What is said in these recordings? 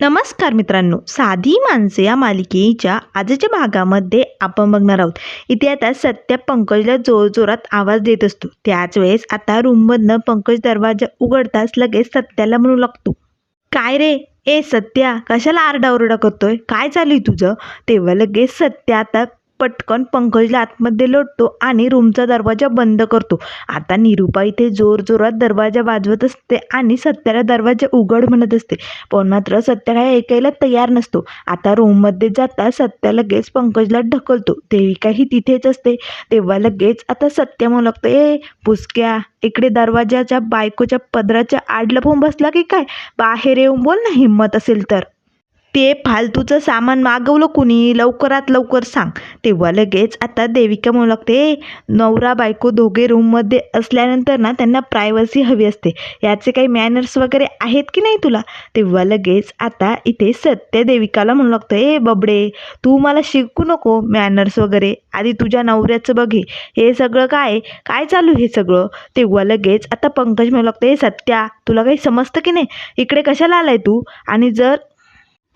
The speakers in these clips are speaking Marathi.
नमस्कार मित्रांनो. साधी माणसे या मालिकेच्या आजच्या भागामध्ये आपण बघणार आहोत. इथे आता सत्या पंकजला जोरजोरात आवाज देत असतो. त्याच वेळेस आता रूममधनं पंकज दरवाजा उघडताच लगेच सत्याला म्हणू लागतो. काय रे? ए सत्या कशाला आरडाओरडा करतोय? काय चालू आहे तुझं? तेव्हा लगेच सत्या आता पटकन पंकजला आतमध्ये लोटतो आणि रूमचा दरवाजा बंद करतो. आता निरुपा इथे जोर जोरात दरवाजा वाजवत असते आणि सत्याला दरवाजा उघड म्हणत असते. पण मात्र सत्या काय ऐकायला तयार नसतो. आता रूममध्ये जाता सत्या लगेच पंकजला ढकलतो. देविकाही तिथेच असते. तेव्हा लगेच आता सत्य म्हणू लागतं ए पुसक्या इकडे दरवाजाच्या बायकोच्या पदराच्या आडला फोन बसला की काय? बाहेर येऊन बोल ना हिंमत असेल तर. ते फालतूचं सामान मागवलं कुणी? लवकरात लवकर सांग. तेव्हा लगेच आता देविका म्हणू लागते नवरा बायको दोघे रूममध्ये असल्यानंतर ना त्यांना प्रायव्हसी हवी असते. याचे काही मॅनर्स वगैरे आहेत की नाही तुला? तेव्हा लगेच आता इथे सत्य देविकाला म्हणू लागतं ए बबडे तू मला शिकू नको मॅनर्स वगैरे. आधी तुझ्या नवऱ्याचं बघे हे. सगळं काय? काय चालू हे सगळं? तेव्हा लगेच आता पंकज म्हणू लागतं ए सत्या तुला काही समजतं की नाही? इकडे कशाला आलाय तू? आणि जर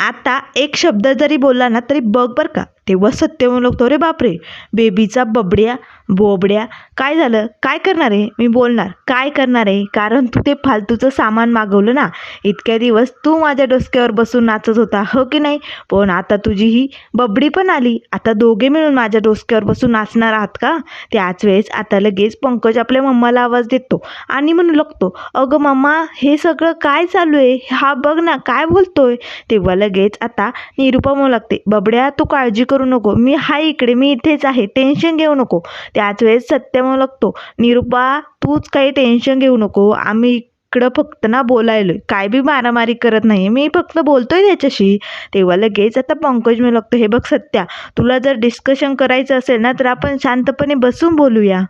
आता एक शब्द जरी बोलला ना तरी बघ बरं का. तेव्हा सत्य म्हणू तो अरे बापरे. बेबीचा बबड्या बोबड्या. काय झालं? काय करणार आहे? मी बोलणार. काय करणार आहे? कारण तू ते फालतूचं सामान मागवलं ना. इतक्या दिवस तू माझ्या डोसक्यावर बसून नाचत होता. हो की नाही? पण आता तुझी ही बबडी पण आली. आता दोघे मिळून माझ्या डोसक्यावर बसून नाचणार आहात का? त्याच वेळेस आता लगेच पंकज आपल्या मम्माला आवाज देतो आणि म्हणू लागतो अगं मम्मा हे सगळं काय चालू आहे? हा बघ ना काय बोलतोय? तेव्हा लगेच आता निरुपा म्हणू लागते बबड्या तू काळजी करू नको. मी हाय इकडे मी इथेच आहे. टेन्शन घेऊ नको. त्याच वेळेस सत्य म्हणू लागतो निरुपा तूच काही टेन्शन घेऊ नको. आम्ही इकडं फक्त ना बोलायलोय. काय बी मारामारी करत नाही मी फक्त बोलतोय त्याच्याशी. तेव्हा लगेच आता पंकज मी लागतो हे बघ सत्या तुला जर डिस्कशन करायचं असेल ना तर आपण शांतपणे बसून बोलूया.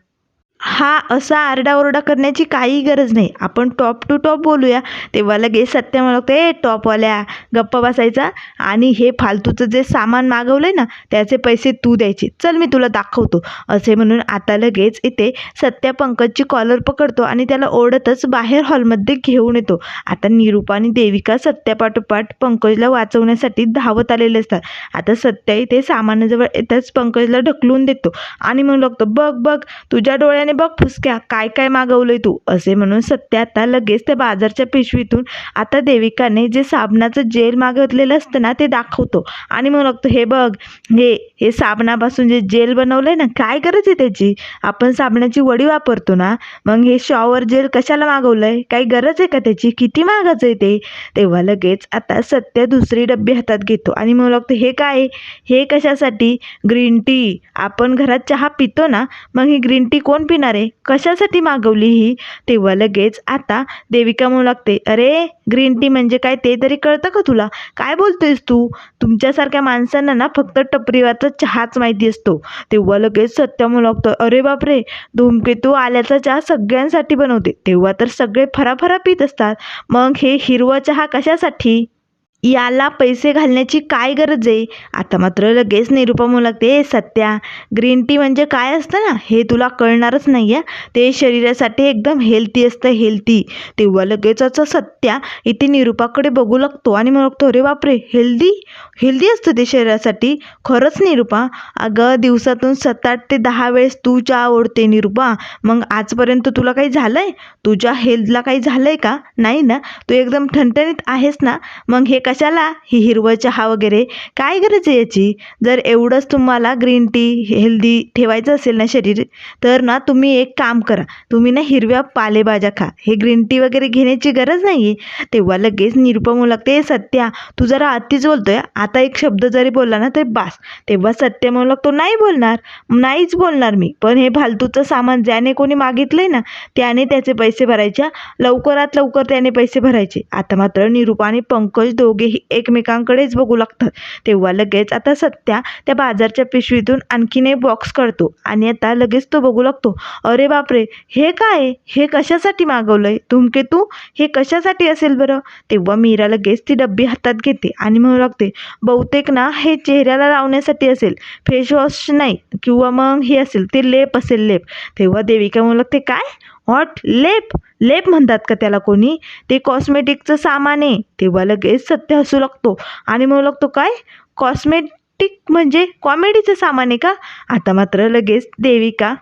हा असा आरडाओरडा करण्याची काही गरज नाही. आपण टॉप टू टॉप बोलूया. तेव्हा लगेच सत्य म्हणतो ए टॉपवाल्या गप्पा बसायचा. आणि हे फालतूचं जे सामान मागवलं आहे ना त्याचे पैसे तू द्यायचे. चल मी तुला दाखवतो. असे म्हणून आता लगेच इथे सत्या पंकजची कॉलर पकडतो आणि त्याला ओढतच बाहेर हॉलमध्ये घेऊन येतो. आता निरूपा आणि देविका सत्यापाठोपाठ पंकजला वाचवण्यासाठी धावत आलेले असतात. आता सत्या इथे सामानाजवळ येताच पंकजला ढकलून देतो. आणि मग लागतो बघ बघ तुझ्या डोळ्याने बघ फुसक्या काय काय मागवलंय तू? असे म्हणून सत्य आता लगेच त्या बाजारच्या पिशवीतून आता देविकाने जे साबणाचं जेल मागवलेलं असतं ना ते दाखवतो. आणि मग लागतो हे बघ हे हे साबणापासून जे जेल बनवलंय ना काय गरज आहे त्याची? आपण साबणाची वडी वापरतो ना मग हे शॉवर जेल कशाला मागवलंय? काही गरज आहे का त्याची? किती मागाचं आहे ते? तेव्हा लगेच आता सत्य दुसरी डब्बी हातात घेतो आणि मग लागतो हे काय हे कशासाठी? Green tea. आपण घरात चहा पितो ना मग ही ग्रीन टी कोण पिणारे कशासाठी मागवली ही? तेव्हा लगेच आता देविका म्हणू लागते अरे ग्रीन टी म्हणजे काय ते तरी कळतं का तुला? काय बोलतोयस तू? तुमच्यासारख्या माणसांना ना फक्त टपरीवरचा चहाच माहिती असतो. तेव्हा लगेच सत्य म्हणू लागतो अरे बापरे धूमकेतू आल्याचा चहा सगळ्यांसाठी बनवते. तेव्हा तर सगळे फराफरा पित असतात. मग हे हिरवा चहा कशासाठी? याला पैसे घालण्याची काय गरज आहे? आता मात्र लगेच निरुपा म्हणू लागते "ए सत्या ग्रीन टी म्हणजे काय असतं ना? हे तुला कळणारच नाही आहे ते शरीरासाठी एकदम हेल्थी असतं हेल्थी तेव्हा लगेच असं सत्या इथे निरुपाकडे बघू लागतो आणि मग अरे बापरे हेल्दी हेल्दी असतं ते शरीरासाठी? खरंच निरुपा अगं दिवसातून सात आठ ते दहा वेळेस तू चहा आवडते निरुपा. मग आजपर्यंत तुला काही झालं आहे तुझ्या हेल्थला काही झालं आहे का? नाही ना? तू एकदम ठणठणीत आहेस ना? मग हे कशाला? ही हिरवं चहा वगैरे काय गरज आहे याची? जर एवढंच तुम्हाला ग्रीन टी हेल्दी ठेवायचं असेल ना शरीर तर ना तुम्ही एक काम करा. तुम्ही ना हिरव्या पालेभाज्या खा. हे ग्रीन टी वगैरे घेण्याची गरज नाही आहे तेव्हा लगेच निरुपा म्हणू लागते सत्या तू जरा अतिच बोलतोय. आता एक शब्द जरी बोलला ना तरी बास. तेव्हा सत्य म्हणू लागतो नाही बोलणार. नाहीच बोलणार मी. पण हे फालतूचं सामान ज्याने कोणी मागितलंय ना त्याने त्याचे पैसे भरायच्या लवकरात लवकर त्याने पैसे भरायचे. आता मात्र निरुपा आणि पंकज दोघेही एकमेकांकडेच बघू लागतात. तेव्हा लगेच आता सत्या त्या बाजारच्या पिशवीतून आणखीन एक बॉक्स काढतो आणि आता लगेच तो बघू लागतो अरे बापरे हे काय? हे कशासाठी मागवलंय? तुमके तू? हे कशासाठी असेल बरं? तेव्हा मीरा लगेच ती डब्बी हातात घेते आणि म्हणू लागते बहुतेक ना हे चेहऱ्याला लावण्यासाठी असेल फेसवॉश नाही किंवा मग हे असेल ते लेप असेल लेप. तेव्हा देविका म्हणू लागते काय? हॉट लेप लेप म्हणतात का त्याला कोणी? ते कॉस्मेटिकचं सामान आहे. तेव्हा लगेच सत्य हसू लागतो. आणि मग लागतो काय? कॉस्मेटिक म्हणजे कॉमेडीचं सामान आहे का? आता मात्र लगेच देविका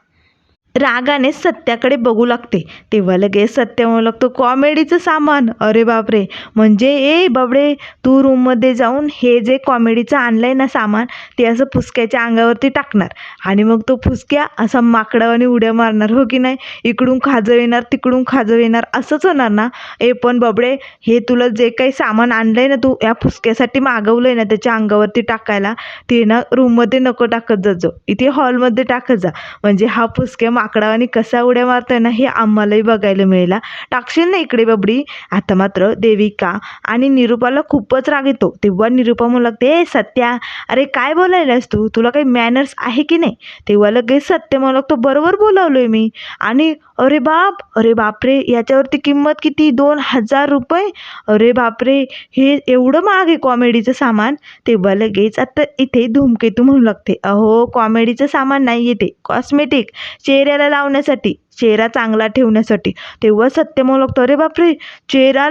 रागाने सत्याकडे बघू लागते. तेव्हा लगेच सत्य म्हणू लागतो कॉमेडीचं सामान. अरे बापरे. म्हणजे ए बाबडे तू रूममध्ये जाऊन हे जे कॉमेडीचं आणलं आहे ना सामान ते असं फुसक्याच्या अंगावरती टाकणार. आणि मग तो फुसक्या असा माकडावाने उड्या मारणार हो की नाही? इकडून खाजव येणार तिकडून खाजव येणार असंच होणार ना? ए पण बाबडे हे तुला जे काही सामान आणलं आहे ना तू या फुसक्यासाठी मागवलं आहे ना त्याच्या अंगावरती टाकायला ते ना रूममध्ये नको टाकत जा इथे हॉलमध्ये टाकत जा. म्हणजे हा फुसक्या माकडावाने कसा उड्या मारतोय ना हे आम्हालाही बघायला मिळेल टाकशील ना इकडे बबडी? आता मात्र देविका आणि निरूपाला खूपच राग येतो. तेव्हा निरूपा म्हणू लागते ए सत्या अरे काय बोलायलास तू? तुला काही मॅनर्स आहे की नाही? तेव्हा लगेच सत्य म्हणू लागतो बरोबर बोलावलोय मी. आणि अरे बाप अरे बापरे याच्यावरती किंमत किती? दोन हजार रुपये? अरे बापरे हे एवढं महाग आहे कॉमेडीचं सामान? तेव्हा लगेच आता इथे धूमकेतू म्हणू लागते अहो कॉमेडीचं सामान नाही येते कॉस्मेटिक चेहऱ्याला लावण्यासाठी चेहरा चांगला ठेवण्यासाठी. तेव्हा सत्य म्हणू लागतो अरे बापरे! चेहरा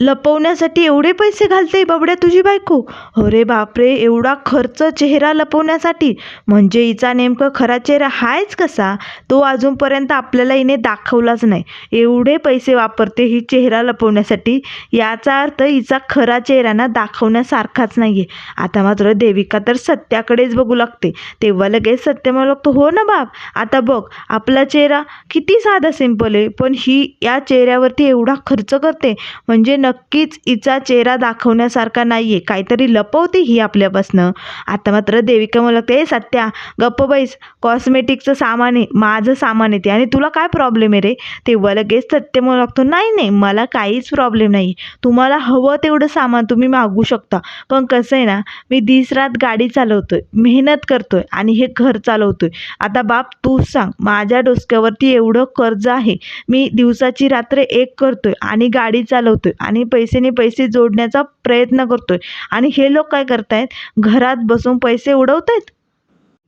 लपवण्यासाठी एवढे पैसे घालते बाबड्या तुझी बायको? अरे बापरे एवढा खर्च चेहरा लपवण्यासाठी. म्हणजे हिचा नेमकं खरा चेहरा हायच कसा? तो अजूनपर्यंत आपल्याला हिने दाखवलाच नाही. एवढे पैसे वापरते ही चेहरा लपवण्यासाठी. याचा अर्थ हिचा खरा चेहरा ना दाखवण्यासारखाच नाही आहे आता मात्र देविका तर सत्याकडेच बघू लागते. तेव्हा लगेच सत्य मला लागतो हो ना बाप आता बघ आपला चेहरा किती साधा सिंपल आहे पण ही या चेहऱ्यावरती एवढा खर्च करते. म्हणजे नक्कीच हिचा चेहरा दाखवण्यासारखा नाही आहे काहीतरी लपवते ही आपल्यापासनं आता मात्र देविका मला लागते सत्या गप्प बैस. कॉस्मेटिकचं सामान आहे. माझं सामान येते आणि तुला काय प्रॉब्लेम आहे रे? तेव्हा लगेच सत्य म्हणू लागतो नाही नाही. मला काहीच प्रॉब्लेम नाही. तुम्हाला हवं तेवढं सामान तुम्ही मागू शकता. पण कसं आहे ना मी दिसरात गाडी चालवतोय. मेहनत करतोय आणि हे घर चालवतोय. आता बाप तूच सांग. माझ्या डोसक्यावरती एवढं कर्ज आहे. मी दिवसाची रात्र एक करतोय आणि गाडी चालवतोय आणि पैसेने पैसे जोडण्याचा प्रयत्न करतोय. आणि हे लोक काय करतायत? घरात बसून पैसे उडवतायत?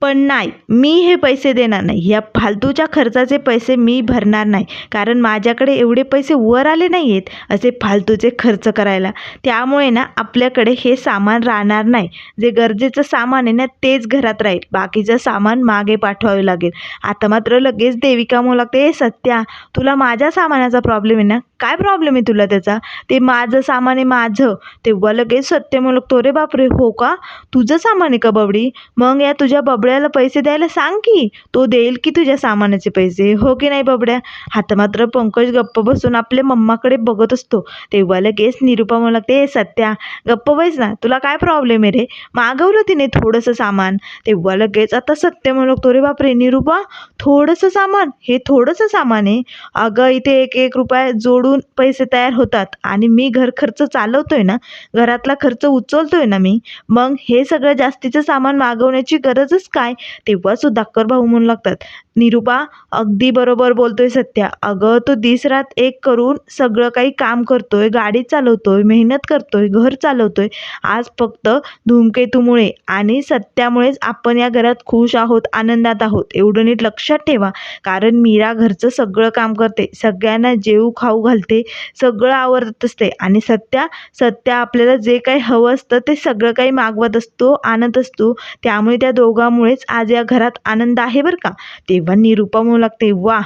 पण नाही मी हे पैसे देणार नाही. या फालतूच्या खर्चाचे पैसे मी भरणार नाही. कारण माझ्याकडे एवढे पैसे वर आले नाही आहेत असे फालतूचे खर्च करायला. त्यामुळे ना आपल्याकडे हे सामान राहणार नाही. जे गरजेचं सामान आहे ना तेच घरात राहील. बाकीचं सामान मागे पाठवावे लागेल. आता मात्र लगेच देविका म्हणू लागते हे सत्या तुला माझ्या सामानाचा प्रॉब्लेम आहे ना? काय प्रॉब्लेम आहे तुला त्याचा? ते माझं सामान आहे माझं. तेव्हा लगेच सत्य म्हणू लागतो रे बापरे हो का? तुझं सामान आहे का बबडी? मग या तुझ्या बबड्याला पैसे द्यायला सांग की. तो देईल की तुझ्या सामानाचे पैसे. हो की नाही बबड्या? आता मात्र पंकज गप्प बसून आपल्या मम्माकडे बघत असतो. तेव्हा लगेच निरुपा म्हणू लागते सत्या गप्प बैस ना. तुला काय प्रॉब्लेम आहे रे? मागवलं तिने थोडंसं सामान. तेव्हा लगेच आता सत्य म्हणू लागतो रे बापरे निरुपा थोडंसं सामान? हे थोडंसं सामान आहे? अगं इथे एक एक रुपया जोडून पैसे तयार होतात आणि मी घर खर्च चालवतोय ना? घरातला खर्च उचलतोय ना मी? मग हे सगळं जास्तीचं सामान मागवण्याची गरजच का काय? तेव्हा सुधाकर भाऊ म्हणू लागतात निरुपा अगदी बरोबर बोलतोय सत्या. अगं तो दिसरात एक करून सगळं काही काम करतोय गाडी चालवतोय मेहनत करतोय घर चालवतोय. आज फक्त धूमकेतूमुळे आणि सत्यामुळेच आपण या घरात खुश आहोत आनंदात आहोत. एवढं नीट लक्षात ठेवा कारण मीरा घरचं सगळं काम करते. सगळ्यांना जेऊ खाऊ घालते सगळं आवडत असते. आणि सत्या सत्या आपल्याला जे काही हवं असतं ते सगळं काही मागवत असतो आणत असतो. त्यामुळे त्या दोघांमुळेच आज या घरात आनंद आहे बरं का? तेव्हा निरुपा म्हणू लागते. वा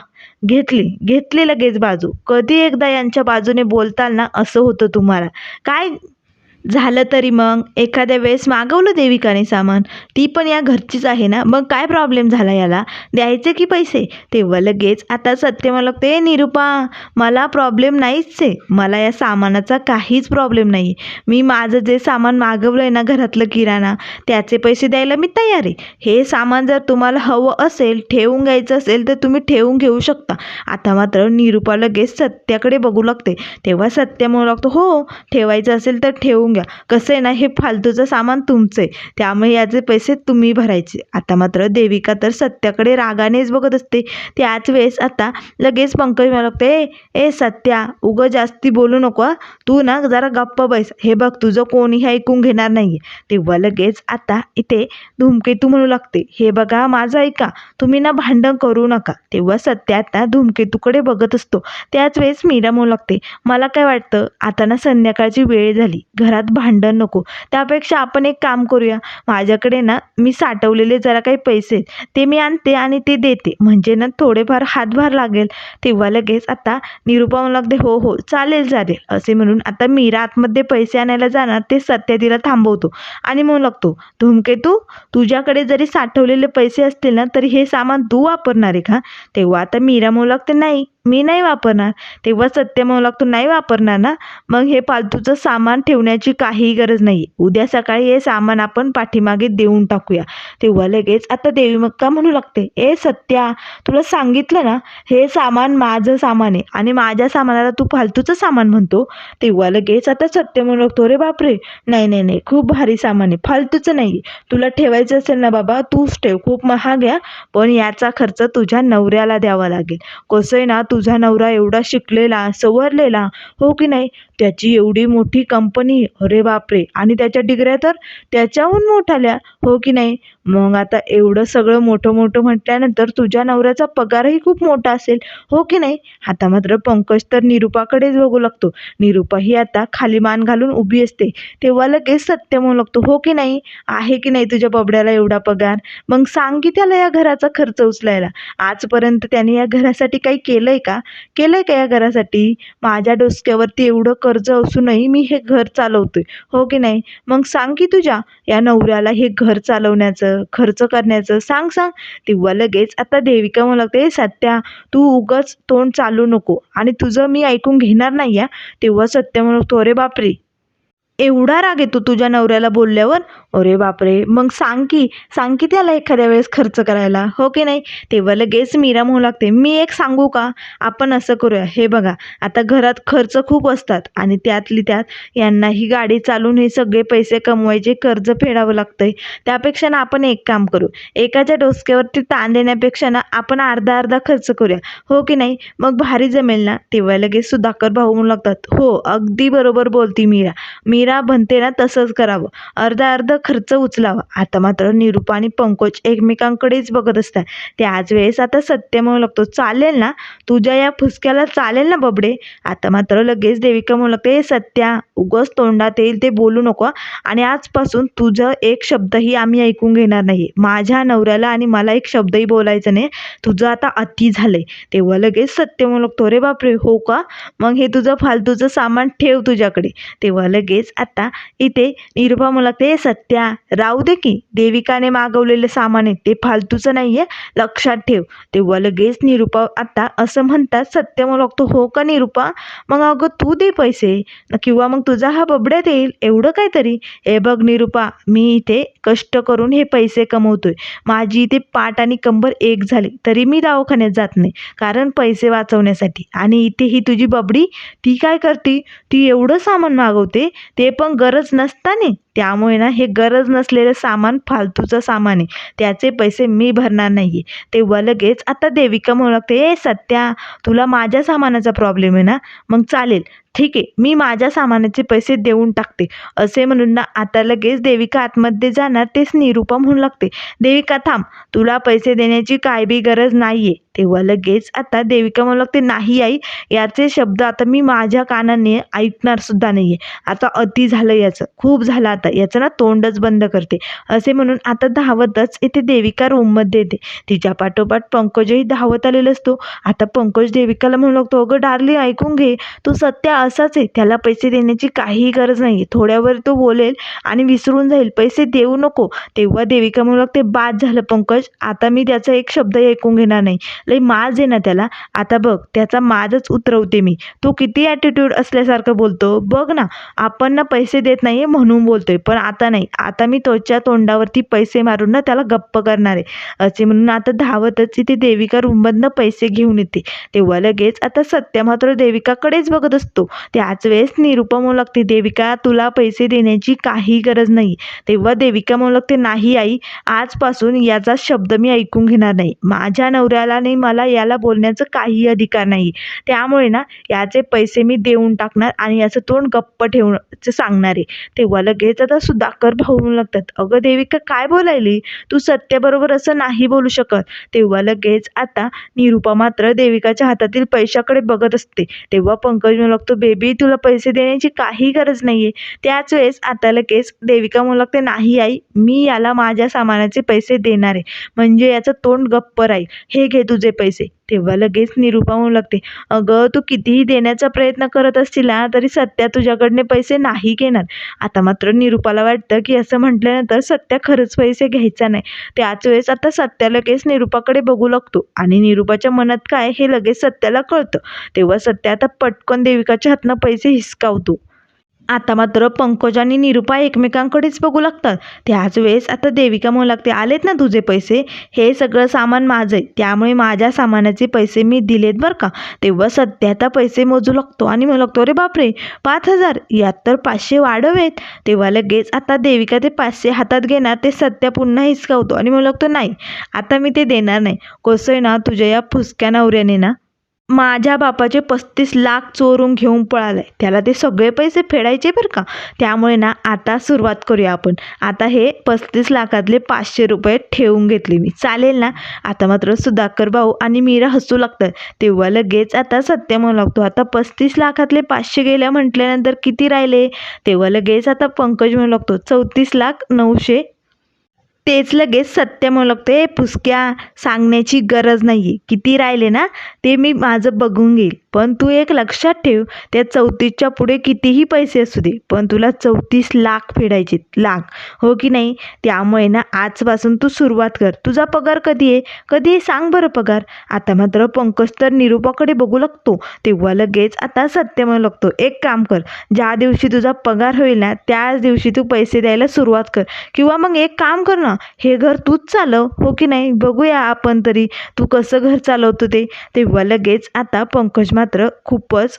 घेतली घेतली लगेच बाजू. कधी एकदा यांच्या बाजूने बोलताल ना असं होतं तुम्हाला. काय झालं तरी मग? एखाद्या वेळेस मागवलं देविकाने सामान? ती पण या घरचीच आहे ना? मग काय प्रॉब्लेम झाला याला? द्यायचे की पैसे? तेव्हा लगेच आता सत्य मला लागते निरुपा मला प्रॉब्लेम नाहीच आहे. मला या सामानाचा काहीच प्रॉब्लेम नाही. मी माझं जे सामान मागवलं आहे ना घरातलं किराणा त्याचे पैसे द्यायला मी तयार आहे. हे सामान जर तुम्हाला हवं असेल ठेवून घ्यायचं असेल तर तुम्ही ठेवून घेऊ शकता. आता मात्र निरुपा लगेच सत्याकडे बघू लागते. तेव्हा सत्य म्हणू लागतो हो ठेवायचं असेल तर ठेवून घ्या. कसं आहे ना हे फालतूचं सामान तुमचं आहे त्यामुळे याचे पैसे तुम्ही भरायचे. आता मात्र देविका तर सत्याकडे रागानेच बघत असते. त्याच वेळेस आता लगेच पंकज मला लागते ए ए सत्या उगं जास्ती बोलू नको तू ना जरा गप्प बैस. हे बघ तुझं कोणीही ऐकून घेणार नाही तेव्हा लगेच आता इथे धूमकेतू म्हणू लागते हे बघा माझं ऐका. तुम्ही ना भांडण करू नका. तेव्हा सत्या आता धूमकेतूकडे बघत असतो. त्याच वेळेस मीरा म्हणू लागते मला काय वाटतं आता ना संध्याकाळची वेळ झाली. घरात भांडण नको. त्यापेक्षा आपण एक काम करूया. माझ्याकडे ना मी साठवलेले जरा काही पैसे आहेत, ते मी आणते आणि ते देते. म्हणजे ना थोडेफार हातभार लागेल. तेव्हा लगेच आता निरुपा म्हणू लागते हो हो चालेल चालेल. असे म्हणून आता मीरा आतमध्ये पैसे आणायला जाणार ते सत्या तिला थांबवतो. आणि म्हणू लागतो धूमकेतू तुझ्याकडे जरी साठवलेले पैसे असतील ना तरी हे सामान तू वापरणार आहे का? तेव्हा आता मीरा म्हणू लागते नाही. मी नाही वापरणार. तेव्हा सत्य म्हणू लागतो नाही वापरणार ना? मग हे फालतूचं सामान ठेवण्याची काहीही गरज नाही. उद्या सकाळी हे सामान आपण पाठीमागे देऊन टाकूया. तेव्हा लगेच आता देवी मक्का म्हणू लागते. ए सत्या तुला सांगितलं ना? हे सामान माझं सामान आहे आणि माझ्या सामानाला तू फालतूचं सामान म्हणतो. तेव्हा लगेच आता सत्य म्हणू लागतो अरे बापरे! नाही नाही नाही. खूप भारी सामान आहे. फालतूचं नाही. तुला ठेवायचं असेल ना बाबा तूच ठेव. खूप महाग आहे पण याचा खर्च तुझ्या नवऱ्याला द्यावा लागेल. कसं आहे ना तुझा नवरा एवढा शिकलेला सवरलेला हो की नाही? त्याची एवढी मोठी कंपनी अरे बापरे! आणि त्याच्या डिग्र्या तर त्याच्याहून मोठाल्या हो की नाही? मग आता एवढं सगळं मोठं मोठं म्हटल्यानंतर तुझ्या नवऱ्याचा पगारही खूप मोठा असेल. हो की नाही? आता मात्र पंकज तर निरुपाकडेच बघू लागतो. निरुपा ही आता खाली मान घालून उभी असते. तेव्हा लगेच सत्य म्हणू लागतो. हो की नाही? आहे की नाही तुझ्या बबड्याला एवढा पगार? मग सांग की त्याला या घराचा खर्च उचलायला. आजपर्यंत त्याने या घरासाठी काही केलं आहे का? केलं आहे का या घरासाठी? माझ्या डोसक्यावरती एवढं कर्ज असूनही मी हे घर चालवतोय. हो की नाही? मग सांग की तुझ्या या नवऱ्याला हे घर चालवण्याचं. खर्च करण्याचं सांग सांग. तेव्हा लगेच आता देविका म्हणू लागते सत्या तू उगाच तोंड चालू नको. आणि तुझं मी ऐकून घेणार नाही आहे तेव्हा सत्य लागतो अरे बापरे एवढा राग येतो तुझ्या नवऱ्याला बोलल्यावर? अरे बापरे. मग सांग की सांग की त्याला एखाद्या वेळेस खर्च करायला. हो की नाही? तेव्हा लगेच मीरा म्हणू लागते मी एक सांगू का? आपण असं करूया. हे बघा आता घरात खर्च खूप असतात आणि त्यातली त्यात यांना ही गाडी चालून हे सगळे पैसे कमवायचे कर्ज फेडावं लागतंय. त्यापेक्षा ना आपण एक काम करू. एकाच्या डोसक्यावरती ताण देण्यापेक्षा ना आपण अर्धा अर्धा खर्च करूया. हो की नाही? मग भारी जमेल ना? तेव्हा लगेच सुधाकर भाऊ म्हणू लागतात हो अगदी बरोबर बोलती मीरा. मी मीरा म्हणते ना तसंच करावं. अर्धा अर्धा खर्च उचलावा. आता मात्र निरूप आणि पंकज एकमेकांकडेच बघत असतात. ते आज वेळेस आता सत्य म्हणू लागतो. चालेल ना? तुझ्या या फुसक्याला चालेल ना बबडे? आता मात्र लगेच देविका म्हणू लागते सत्या उगस तोंडात येईल ते बोलू नको. आणि आजपासून तुझं एक शब्दही आम्ही ऐकून घेणार नाही. माझ्या नवऱ्याला आणि मला एक शब्दही बोलायचं नाही. तुझं आता अति झालंय. तेव्हा लगेच सत्य म्हणू लागतो अरे बापरे हो का? मग हे तुझं फालतूचं सामान ठेव तुझ्याकडे. तेव्हा लगेच आता इथे निरुपा म्हणू सत्या. राहू दे की देविकाने मागवलेले सामान आहे ते फालतूचं नाही आहे लक्षात ठेव. तेव्हा लगेच निरुपा आता असं म्हणतात सत्य मला लागतो हो का निरुपा मग अगं तू दे पैसे. किंवा मग तुझा हा बबड्या देईल एवढं काहीतरी. हे बघ निरुपा मी इथे कष्ट करून हे पैसे कमवतोय. माझी इथे पाट आणि कंबर एक झाली तरी मी दवाखान्यात जात नाही कारण पैसे वाचवण्यासाठी. आणि इथे ही तुझी बबडी ती काय करते? ती एवढं सामान मागवते ते ते पण गरज नसताना त्यामुळे ना हे गरज नसलेलं सामान फालतूचं सामान आहे. त्याचे पैसे मी भरणार नाही आहे तेव्हा लगेच आता देविका म्हणू लागते ए सत्या तुला माझ्या सामानाचा प्रॉब्लेम आहे ना? मग चालेल. ठीक आहे मी माझ्या सामानाचे पैसे देऊन टाकते. असे म्हणून ना आता लगेच देविका आतमध्ये जाणार तेच निरूपा म्हणू लागते देविका थांब. तुला पैसे देण्याची काय बी गरज नाही आहे तेव्हा लगेच आता देविका म्हणू लागते नाही आई याचे शब्द आता मी माझ्या कानाने ऐकणार सुद्धा नाही आहे आता अति झालं याचं. खूप झालं आता याचं ना तोंडच बंद करते. असे म्हणून आता धावतच इथे देविका रूममध्ये येते. तिच्या पाठोपाठ पंकजही धावत आलेला असतो. आता पंकज देविकाला म्हणू लागतो अगं डार्ली ऐकून घे. तू सत्य असाच आहे. त्याला पैसे देण्याची काहीही गरज नाही आहे थोड्यावर तो बोलेल आणि विसरून जाईल. पैसे देऊ नको. तेव्हा देविका म्हणू लागते बाद झालं पंकज. आता मी त्याचा एक शब्दही ऐकून घेणार नाही. लई माज आहे ना त्याला. आता बघ त्याचा माजच उतरवते मी. तो किती ॲटिट्यूड असल्यासारखं बोलतो. बघ ना आपण ना पैसे देत नाही म्हणून बोलतोय. आहे पण आता नाही. आता मी त्वच्या तोंडावरती पैसे मारून ना त्याला गप्प करणार आहे. असे म्हणून आता धावतच ती देविका रूममधनं पैसे घेऊन येते. तेव्हा लगेच आता सत्य मात्र देविकाकडेच बघत असतो. त्याच वेळेस निरुपा म्हणू लागते देविका तुला पैसे देण्याची काही गरज नाही. तेव्हा देविका म्हणू लागते नाही आई आजपासून याचा शब्द मी ऐकून घेणार नाही. माझ्या नवऱ्याला नाही मला याला बोलण्याचं काही अधिकार नाही. त्यामुळे ना याचे पैसे मी देऊन टाकणार आणि याचं तोंड गप्प ठेवण्याचं सांगणार आहे. तेव्हा लगेच तर सुदाकर भाऊ म्हणू लागतात. अगं देविका काय बोलायली? तू सत्याबरोबर असं नाही बोलू शकत. तेव्हा लगेच आता निरुपा मात्र देविकाच्या हातातील पैशाकडे बघत असते. तेव्हा पंकज म्हणू लागतो बेबी तुला पैसे देण्याची काही गरज नाही आहे त्याच वेळेस आता लगेच देविका म्हणू लागते नाही आई मी याला माझ्या सामानाचे पैसे देणार आहे. म्हणजे याचं तोंड गप्प राहील. हे घे तुझे पैसे. तेव्हा लगेच निरुपा म्हणू लागते. अगं तू कितीही देण्याचा प्रयत्न करत असतील ना तरी सत्या तुझ्याकडने पैसे नाही घेणार. आता मात्र निरुपाला वाटतं की असं म्हटल्यानंतर सत्या खरंच पैसे घ्यायचा नाही. त्याच वेळेस आता सत्या लगेच निरुपाकडे बघू लागतो. आणि निरुपाच्या मनात काय हे लगेच सत्याला कळतं. तेव्हा सत्या आता पटकन देविकाच्या हातनं पैसे हिसकावतो. आता मात्र पंकज आणि निरुपा एकमेकांकडेच बघू लागतात. त्याच वेळेस आता देविका म्हणू लागते आलेत ना तुझे पैसे? हे सगळं सामान माझं आहे त्यामुळे माझ्या सामानाचे पैसे मी दिलेत बरं का? तेव्हा सध्या आता पैसे मोजू लागतो आणि म्हणू लागतो अरे बापरे! पाच हजार! यात तर पाचशे वाढवेत तेव्हा लगेच आता देविका ते पाचशे हातात घेणार ते सध्या पुन्हा हिसकावतो आणि म्हणू लागतो नाही आता मी ते देणार नाही. कसं आहे ना तुझ्या या फुसक्या नवऱ्याने ना माझ्या बापाचे पस्तीस लाख चोरून घेऊन पळालाय. त्याला ते सगळे पैसे फेडायचे बरं का? त्यामुळे ना आता सुरुवात करूया आपण. आता हे पस्तीस लाखातले पाचशे रुपये ठेवून घेतले मी. चालेल ना? आता मात्र सुधाकर भाऊ आणि मीरा हसू लागतात. तेव्हा लगेच आता सत्य म्हणू लागतो. आता पस्तीस लाखातले पाचशे गेल्या म्हटल्यानंतर किती राहिले? तेव्हा लगेच आता पंकज म्हणू लागतो चौतीस लाख नऊशे तेच लगेच सत्य म्हणू लागतो ए पुसक्या सांगण्याची गरज नाही आहे किती राहिले ना ते मी माझं बघून घेईल. पण तू एक लक्षात ठेव त्या चौतीसच्या पुढे कितीही पैसे असू दे पण तुला चौतीस लाख फेडायचे लाख. हो की नाही? त्यामुळे ना आजपासून तू सुरुवात कर. तुझा पगार कधी आहे? कधी आहे सांग बरं पगार. आता मात्र पंकज तर निरूपाकडे बघू लागतो. तेव्हा लगेच आता सत्य म्हणू लागतो. एक काम कर. ज्या दिवशी तुझा पगार होईल ना त्याच दिवशी तू पैसे द्यायला सुरुवात कर. किंवा मग एक काम कर ना हे घर तूच चालव हो की नाही? बघूया आपण तरी तू कसं घर चालवतो ते. तेव्हा लगेच आता पंकज मात्र खूपच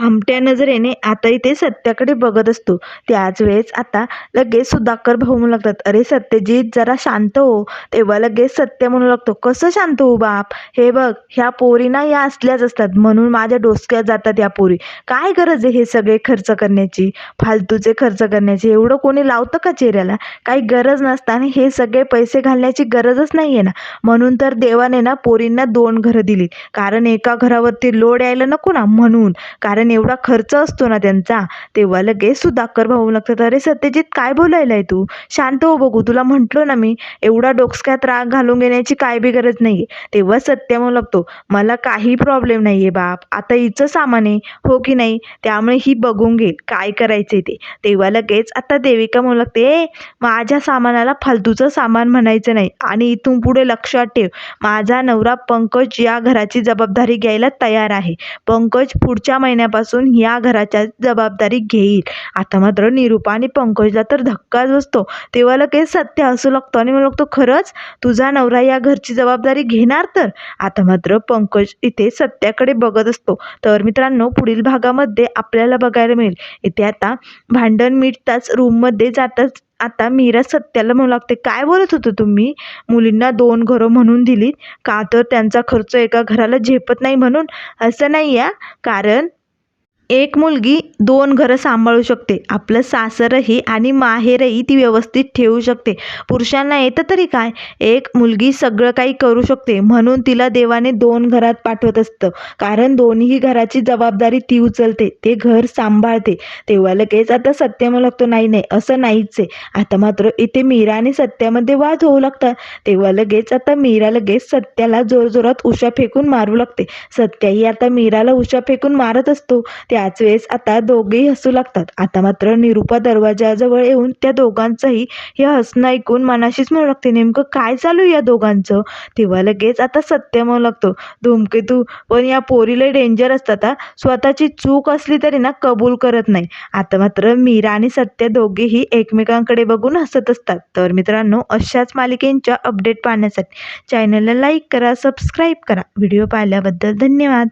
आमट्या नजरेने आता इथे सत्याकडे बघत असतो त्याच वेळेस आता लगेच सुधाकर भाऊ म्हणू लागतात अरे सत्यजित जरा शांत हो. तेव्हा लगेच सत्य म्हणू लागतो कसं शांत हो बाप? हे बघ ह्या पोरी ना या असल्याच असतात म्हणून माझ्या डोसक्यात जातात या पोरी. काय गरज आहे हे सगळे खर्च करण्याची? फालतूचे खर्च करण्याची? एवढं कोणी लावतं का चेहऱ्याला? काही गरज नसताना हे सगळे पैसे घालण्याची गरजच नाही आहे ना. म्हणून तर देवाने ना पोरींना दोन घरं दिली कारण एका घरावरती लोड यायला नको ना म्हणून. कारण एवढा खर्च असतो ना त्यांचा तेव्हा लगेच सुधाकर भाऊ लागतात अरे सत्यजित काय बोलायला आहे तू? शांत हो बघू तुला म्हटलो ना मी एवढा डोक्सक्यात राग घालून घेण्याची काय बी गरज नाही आहे तेव्हा सत्य म्हणू लागतो मला काही प्रॉब्लेम नाही आहे बाप आता हिचं सामान आहे हो की नाही? त्यामुळे ही बघून घेईल काय करायचे ते. तेव्हा लगेच आता देविका म्हणू लागते ए माझ्या सामानाला फालतूचं सामान म्हणायचं नाही आणि इथून पुढे लक्षात ठेव माझा नवरा पंकज या घराची जबाबदारी घ्यायला तयार आहे. पंकज पुढच्या महिन्यापासून या घराच्या जबाबदारी घेईल. आता मात्र निरूपा आणि पंकजला तर धक्काच बसतो. तेव्हा लगेच सत्य असू लागतो आणि मला लागतो खरंच? तुझा नवरा या घरची जबाबदारी घेणार तर? आता मात्र पंकज इथे सत्याकडे बघत असतो. तर मित्रांनो पुढील भागामध्ये आपल्याला बघायला मिळेल. इथे आता भांडण मिटताच रूममध्ये जाताच आता मीरा सत्याला म्हणू लागते काय बोलत होतो तुम्ही? मुलींना दोन घरं म्हणून दिलीत. का तर त्यांचा खर्च एका घराला झेपत नाही म्हणून? असं नाही आहे कारण एक मुलगी दोन घरं सांभाळू शकते. आपलं सासरही आणि माहेरही ती व्यवस्थित ठेवू शकते. पुरुषांना येतं तरी काय? एक मुलगी सगळं काही करू शकते. म्हणून तिला देवाने दोन घरात पाठवत असतं. कारण दोन्ही घराची जबाबदारी ती उचलते. ते घर सांभाळते. तेव्हा लगेच आता सत्य म्हणू लागतो नाही नाही असं नाहीच आहे. आता मात्र इथे मीरा आणि सत्यामध्ये वाद होऊ लागतात. तेव्हा लगेच आता मीरा लगेच सत्याला जोरजोरात उशा फेकून मारू लागते. सत्याही आता मीराला उशा फेकून मारत असतो. त्या त्याच वेळेस आता दोघेही हसू लागतात. आता मात्र निरुपा दरवाजाजवळ येऊन त्या दोघांचंही हे हसणं ऐकून मनाशीच म्हणू लागते नेमकं काय चालू या दोघांचं? तेव्हा लगेच आता सत्य म्हणू लागतो. धूमकेतू पण या पोरीला डेंजर असतात स्वतःची चूक असली तरी ना कबूल करत नाही. आता मात्र मीरा आणि सत्य दोघेही एकमेकांकडे बघून हसत असतात. तर मित्रांनो अशाच मालिकेंच्या अपडेट पाहण्यासाठी चॅनलला लाईक करा सबस्क्राईब करा. व्हिडिओ पाहिल्याबद्दल धन्यवाद.